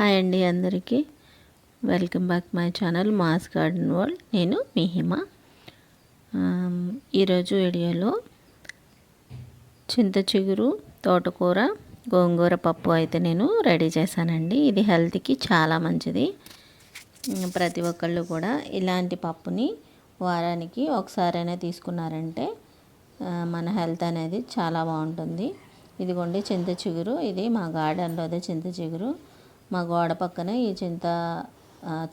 Hi అండి అందరికీ. Welcome back my channel mass garden world. నేను మీ హిమ ఈరోజు వీడియోలో చింత చిగురు తోటకూర గోంగూర పప్పు అయితే నేను రెడీ చేశానండి. ఇది హెల్త్కి చాలా మంచిది. ప్రతి ఒక్కళ్ళు కూడా ఇలాంటి పప్పుని వారానికి ఒకసారైనా తీసుకున్నారంటే మన హెల్త్ అనేది చాలా బాగుంటుంది. ఇదిగోండి చింత చిగురు. ఇది మా గార్డెన్లోదే చింత చిగురు. మా గోడ పక్కన ఈ చింత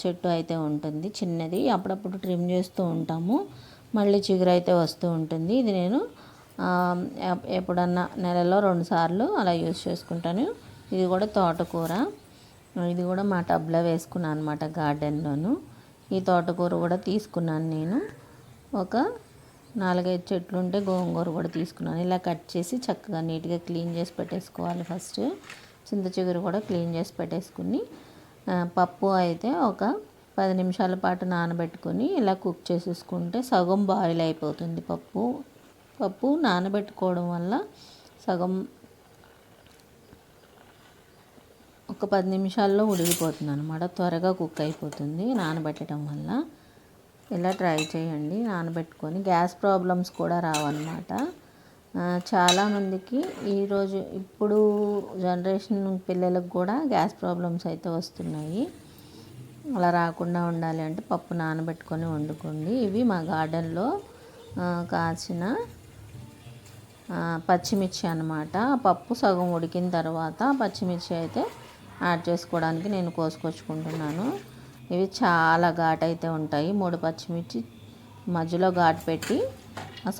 చెట్టు అయితే ఉంటుంది. చిన్నది. అప్పుడప్పుడు ట్రిమ్ చేస్తూ ఉంటాము. మళ్ళీ చిగురు అయితే వస్తూ ఉంటుంది. ఇది నేను ఎప్పుడన్నా నెలలో రెండు సార్లు అలా యూజ్ చేసుకుంటాను. ఇది కూడా తోటకూర. ఇది కూడా మా టబ్లో వేసుకున్నాను అనమాట గార్డెన్లోను. ఈ తోటకూర కూడా తీసుకున్నాను నేను. ఒక నాలుగైదు చెట్లు ఉంటే గోంగూర కూడా తీసుకున్నాను. ఇలా కట్ చేసి చక్కగా నీట్గా క్లీన్ చేసి పెట్టేసుకోవాలి ఫస్ట్. చింత చిగురు కూడా క్లీన్ చేసి పెట్టేసుకుని పప్పు అయితే ఒక పది నిమిషాల పాటు నానబెట్టుకొని ఇలా కుక్ చేసేసుకుంటే సగం బాయిల్ అయిపోతుంది పప్పు. పప్పు నానబెట్టుకోవడం వల్ల సగం ఒక పది నిమిషాల్లో ఉడిగిపోతుంది అనమాట త్వరగా కుక్ అయిపోతుంది నానబెట్టడం వల్ల. ఇలా ట్రై చేయండి నానబెట్టుకొని. గ్యాస్ ప్రాబ్లమ్స్ కూడా రావన్నమాట. చాలామందికి ఈరోజు ఇప్పుడు జనరేషన్ పిల్లలకు కూడా గ్యాస్ ప్రాబ్లమ్స్ అయితే వస్తున్నాయి. అలా రాకుండా ఉండాలి అంటే పప్పు నానబెట్టుకొని వండుకోండి. ఇవి మా గార్డెన్లో కాచిన పచ్చిమిర్చి అనమాట పప్పు సగం ఉడికిన తర్వాత పచ్చిమిర్చి అయితే యాడ్ చేసుకోవడానికి నేను కోసుకొచ్చుకుంటున్నాను. ఇవి చాలా ఘాట్ అయితే ఉంటాయి. మూడు పచ్చిమిర్చి మధ్యలో ఘాటు పెట్టి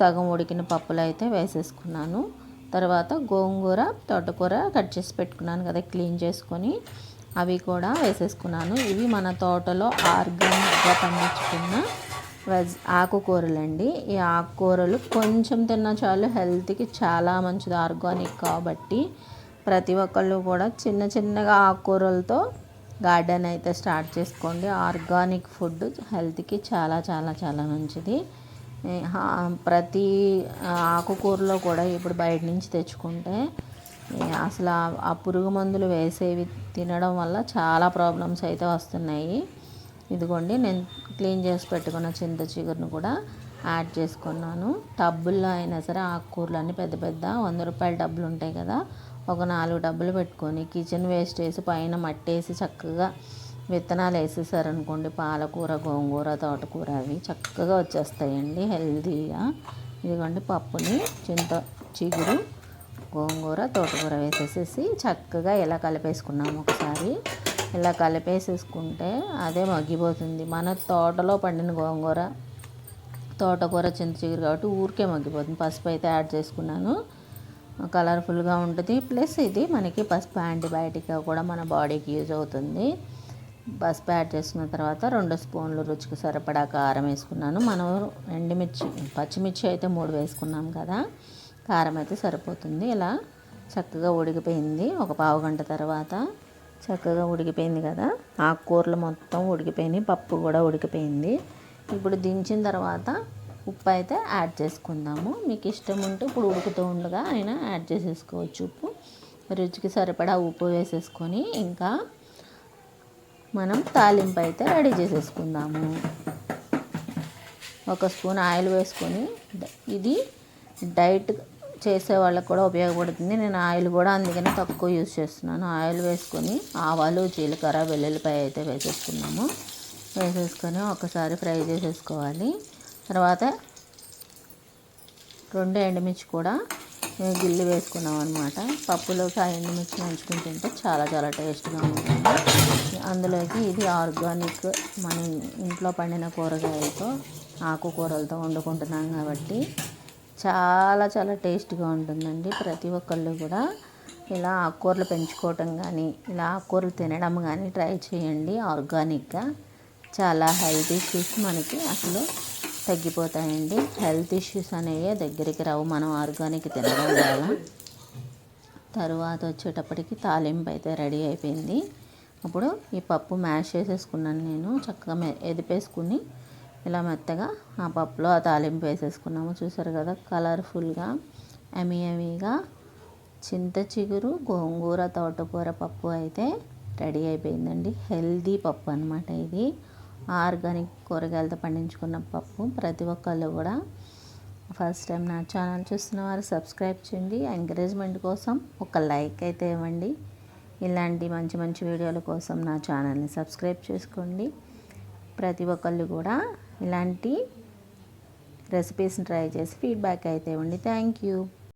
సగం ఉడికిన పప్పులు అయితే వేసేసుకున్నాను. తర్వాత గోంగూర తోటకూర కట్ చేసి పెట్టుకున్నాను కదా క్లీన్ చేసుకొని అవి కూడా వేసేసుకున్నాను. ఇవి మన తోటలో ఆర్గానిక్గా పండించుకున్న వెజ్ ఆకుకూరలండి. ఈ ఆకుకూరలు కొంచెం తిన్నా చాలు హెల్త్కి చాలా మంచిది ఆర్గానిక్ కాబట్టి ప్రతి ఒక్కళ్ళు కూడా చిన్న చిన్నగా ఆకుకూరలతో గార్డెన్ అయితే స్టార్ట్ చేసుకోండి. ఆర్గానిక్ ఫుడ్ హెల్త్కి చాలా చాలా చాలా మంచిది. ప్రతి ఆకుకూరలో కూడా ఇప్పుడు బయట నుంచి తెచ్చుకుంటే అసలు ఆ పురుగు మందులు వేసేవి తినడం వల్ల చాలా ప్రాబ్లమ్స్ అయితే వస్తున్నాయి. ఇదిగోండి నేను క్లీన్ చేసి పెట్టుకున్న చింత చిగురును కూడా యాడ్ చేసుకున్నాను. టబ్బుల్లో అయినా సరే ఆకుకూరలు అన్నీ పెద్ద పెద్ద వంద రూపాయల డబ్బులు ఉంటాయి కదా ఒక నాలుగు డబ్బులు పెట్టుకొని కిచెన్ వేస్ట్ వేసి పైన మట్టేసి చక్కగా విత్తనాలు వేసేసారనుకోండి. పాలకూర గోంగూర తోటకూర అవి చక్కగా వచ్చేస్తాయండి హెల్తీగా. ఇదిగోండి పప్పుని చింత చిగురు గోంగూర తోటకూర వేసేసేసి చక్కగా ఇలా కలిపేసుకున్నాము ఒకసారి. ఇలా కలిపేసేసుకుంటే అదే మగ్గిపోతుంది. మన తోటలో పండిన గోంగూర తోటకూర చింత చిగురు కాబట్టి ఊరికే మగ్గిపోతుంది. పసుపు అయితే యాడ్ చేసుకున్నాను. కలర్ఫుల్గా ఉంటుంది. ప్లస్ ఇది మనకి పసుపు యాంటీబయాటిక్గా కూడా మన బాడీకి యూజ్ అవుతుంది. పసుపు యాడ్ చేసుకున్న తర్వాత రెండు స్పూన్లు రుచికి సరిపడా కారం వేసుకున్నాను. మనం ఎండుమిర్చి పచ్చిమిర్చి అయితే మూడు వేసుకున్నాం కదా కారం అయితే సరిపోతుంది. ఇలా చక్కగా ఉడికిపోయింది. ఒక పావు గంట తర్వాత చక్కగా ఉడికిపోయింది కదా ఆకుకూరలు మొత్తం ఉడికిపోయినాయి పప్పు కూడా ఉడికిపోయింది. ఇప్పుడు దించిన తర్వాత ఉప్పు అయితే యాడ్ చేసుకుందాము. మీకు ఇష్టం ఉంటే ఇప్పుడు ఉడుకుతూ ఉండగా అయినా యాడ్ చేసేసుకోవచ్చు ఉప్పు. రుచికి సరిపడా ఉప్పు వేసేసుకొని ఇంకా మనం తాలింపు అయితే రెడీ చేసేసుకుందాము. ఒక స్పూన్ ఆయిల్ వేసుకొని ఇది డైట్ చేసే వాళ్ళకి కూడా ఉపయోగపడుతుంది. నేను ఆయిల్ కూడా అందుకనే తక్కువ యూజ్ చేస్తున్నాను. ఆయిల్ వేసుకొని ఆవాలు జీలకర్ర వెల్లుల్లిపాయ అయితే వేసేసుకున్నాము వేసేసుకొని ఒకసారి ఫ్రై చేసేసుకోవాలి. తర్వాత రెండు ఎండుమిర్చి కూడా గిల్లు వేసుకున్నాం అనమాట పప్పులోకి ఆ ఎండుమిర్చి నంచుకుని తింటే చాలా చాలా టేస్ట్గా ఉంటుంది. అందులోకి ఇది ఆర్గానిక్ మన ఇంట్లో పండిన కూరగాయలతో ఆకుకూరలతో వండుకుంటున్నాం కాబట్టి చాలా చాలా టేస్ట్గా ఉంటుందండి. ప్రతి ఒక్కళ్ళు కూడా ఇలా ఆకుకూరలు పెంచుకోవటం కానీ ఇలా ఆకుకూరలు తినడం కానీ ట్రై చేయండి ఆర్గానిక్గా. చాలా హెల్తీ ఇష్యూస్ మనకి అసలు. తగ్గిపోతాయండి. హెల్త్ ఇష్యూస్ అనేవి దగ్గరికి రావు. మనం ఆర్గానిక్ తినడం వల్ల. తరువాత వచ్చేటప్పటికి తాలింపు అయితే రెడీ అయిపోయింది. అప్పుడు ఈ పప్పు మ్యాష్ చేసేసుకున్నాను నేను. చక్కగా ఎదిపేసుకుని ఇలా మెత్తగా ఆ పప్పులో ఆ తాలింపు వేసేసుకున్నాము. చూసారు కదా కలర్ఫుల్గా ఎమియమిగా చింత చిగురు గోంగూర తోటకూర పప్పు అయితే రెడీ అయిపోయిందండి. హెల్దీ పప్పు అనమాట ఇది. ఆర్గానిక్ కూరగాయలతో పండించుకున్న పప్పు ప్రతి ఒక్కళ్ళు కూడా ఫస్ట్ టైం నా ఛానల్ చూస్తున్న వారు సబ్స్క్రైబ్ చేయండి. ఎంకరేజ్మెంట్ కోసం ఒక లైక్ అయితే ఇవ్వండి. ఇలాంటి మంచి మంచి వీడియోల కోసం నా ఛానల్ని సబ్స్క్రైబ్ చేసుకోండి. ప్రతి ఒక్కళ్ళు కూడా ఇలాంటి రెసిపీస్ని ట్రై చేసి ఫీడ్బ్యాక్ అయితే ఇవ్వండి. Thank you